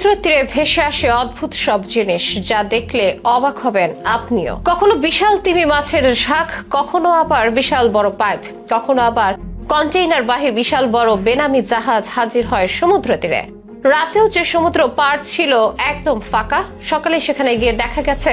সমুদ্রের তীরে ভেসে আসে অদ্ভুত সব জিনিস, যা দেখলে অবাক হবেন আপনিও। কখনো বিশাল তিমি মাছের ঝাঁক কখনো আবার বিশাল বড় পাইপ, কখনো আবার কন্টেইনার বাহী বিশাল বড় বেনামি জাহাজ হাজির হয় সমুদ্র তীরে রাতেও যে সমুদ্র পার ছিল একদম ফাঁকা, সকালে সেখানে গিয়ে দেখা গেছে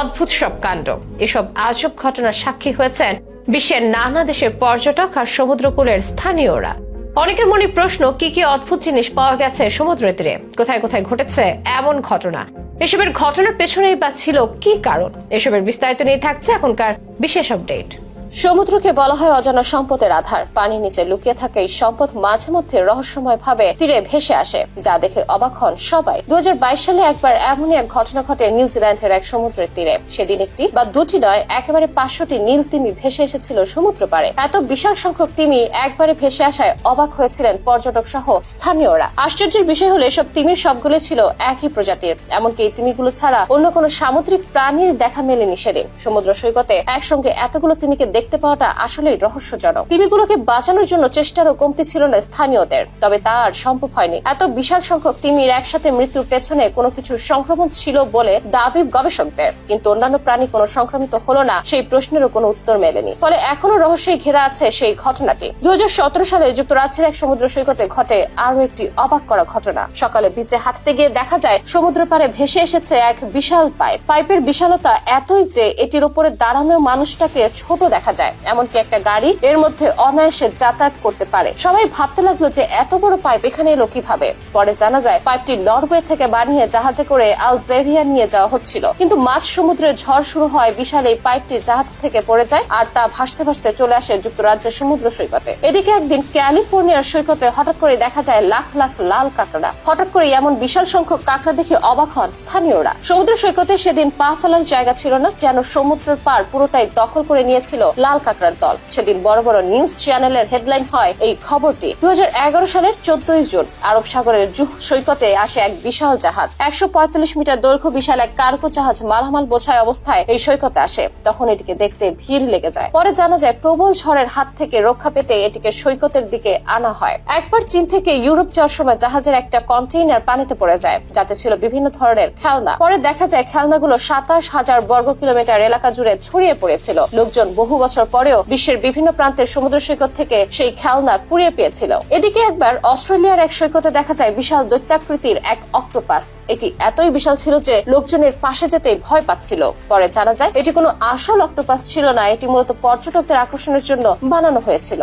অদ্ভুত সব কাণ্ড। এসব আজব ঘটনার সাক্ষী হয়েছেন বিশ্বের নানা দেশের পর্যটক আর সমুদ্রকূলের স্থানীয়রা। অনেকের মনে প্রশ্ন, কি কি অদ্ভুত জিনিস পাওয়া গেছে সমুদ্র তীরে? কোথায় কোথায় ঘটেছে এমন ঘটনা? এসবের ঘটনার পেছনেই বা ছিল কি কারণ? এসবের বিস্তারিত নিয়ে থাকছে এখনকার বিশেষ আপডেট সমুদ্রকে বলা হয় অজানা সম্পদের আধার। পানির নিচে লুকিয়ে থাকে এই সম্পদ মাঝে মধ্যে রহস্যময় ভাবে তীরে ভেসে আসে, যা দেখে অবাক হন সবাই। দুহাজার বাইশ সালে একবার এমনই এক ঘটনা ঘটে নিউজিল্যান্ডের এক সমুদ্রের তীরে। সেদিন একটি বা দুটি নয়, একেবারে পাঁচশোটি নীল তিমি ভেসে এসেছিল সমুদ্র পারে এত বিশাল সংখ্যক তিমি একবারে ভেসে আসায় অবাক হয়েছিলেন পর্যটক সহ স্থানীয়রা। আশ্চর্যের বিষয় হলো, এসব তিমির সবগুলো ছিল একই প্রজাতির। এমনকি এই তিমিগুলো ছাড়া অন্য কোনো সামুদ্রিক প্রাণীর দেখা মেলেনি সেদিন। সমুদ্র সৈকতে একসঙ্গে এতগুলো তিমিকে দেখতে পাওয়াটা আসলেই রহস্যজনক। তিমিগুলোকে বাঁচানোর জন্য চেষ্টারও কমতি ছিল না স্থানীয়দের। তবে তা আর সম্ভব হয়নি। এত বিশাল সংখ্যক তিমির একসাথে মৃত্যুর পেছনে কোনো কিছুর সংক্রমণ ছিল বলে দাবি গবেষকদের। কিন্তু অন্যান্য প্রাণী কোনো সংক্রমিত হলো না, সেই প্রশ্নেরও কোনো উত্তর মেলেনি। ফলে এখনও রহস্যে ঘেরা আছে সেই ঘটনাটি। দু হাজার সতেরো সালে যুক্তরাজ্যের এক সমুদ্র সৈকতে ঘটে আরও একটি অবাক করা ঘটনা। সকালে বিচে হাঁটতে গিয়ে দেখা যায়, সমুদ্র পাড়ে ভেসে এসেছে এক বিশাল পাইপ। পাইপের বিশালতা এতই যে এটির উপরে দাঁড়ানো মানুষটাকে ছোট দেখা যায়। এমনকি একটা গাড়ি এর মধ্যে অনায়াসে যাতায়াত করতে পারে। সবাই ভাবতে লাগল যে এত বড় পাইপ এখানে এলো কীভাবে? পরে জানা যায়, পাইপটি নরওয়ে থেকে বানিয়ে জাহাজে করে আলজেরিয়া নিয়ে যাওয়া হচ্ছিল। কিন্তু মাঝ সমুদ্রে ঝড় শুরু হয়, বিশাল এই পাইপটি জাহাজ থেকে পড়ে যায় আর তা ভাসতে ভাসতে চলে আসে যুক্তরাজ্যের সমুদ্র সৈকতে। এদিকে একদিন ক্যালিফোর্নিয়ার সৈকতে হঠাৎ করে দেখা যায় লাখ লাখ লাল কাঁকড়া। হঠাৎ করে এমন বিশাল সংখ্যক কাঁকড়া দেখে অবাক হন স্থানীয়রা। সমুদ্র সৈকতে সেদিন পা ফেলার জায়গা ছিল না, যেন সমুদ্রের পার পুরোটাই দখল করে নিয়েছিল লাল কাঁকড়ার দল। সেদিন বড় বড় নিউজ চ্যানেলের হেডলাইন হয় এই খবরটি। দু সালের চোদ্দই জুন আরব সাগরের জুহ সৈকতে আসে এক বিশাল জাহাজ। একশো মিটার দৈর্ঘ্য বিশাল এক কার্গো জাহাজ মালামাল বোঝায় অবস্থায় এই সৈকতে আসে। তখন এটিকে দেখতে ভিড় লেগে যায়। পরে জানা যায়, প্রবল ঝড়ের হাত থেকে রক্ষা পেতে এটিকে সৈকতের দিকে আনা হয়। একবার চীন থেকে ইউরোপ যাওয়ার সময় জাহাজের একটা কন্টেইনার পানিতে পড়ে যায়, যাতে ছিল বিভিন্ন ধরনের খেলনা। পরে দেখা যায়, খেলনাগুলো সাতাশ হাজার বর্গ কিলোমিটার এলাকা জুড়ে ছড়িয়ে পড়েছিল। লোকজন বহু বছর পরেও বিশ্বের বিভিন্ন প্রান্তের সমুদ্র সৈকত থেকে সেই খেলনা কুড়িয়ে পেয়েছিল। এদিকে একবার অস্ট্রেলিয়ার এক সৈকতে দেখা যায় বিশাল দৈত্যাকৃতির এক অক্টোপাস। এটি এতই বিশাল ছিল যে লোকজনের পাশে যেতে ভয় পাচ্ছিল। পরে জানা যায়, এটি কোনো আসল অক্টোপাস ছিল না, এটি মূলত পর্যটকদের আকর্ষণের জন্য বানানো হয়েছিল।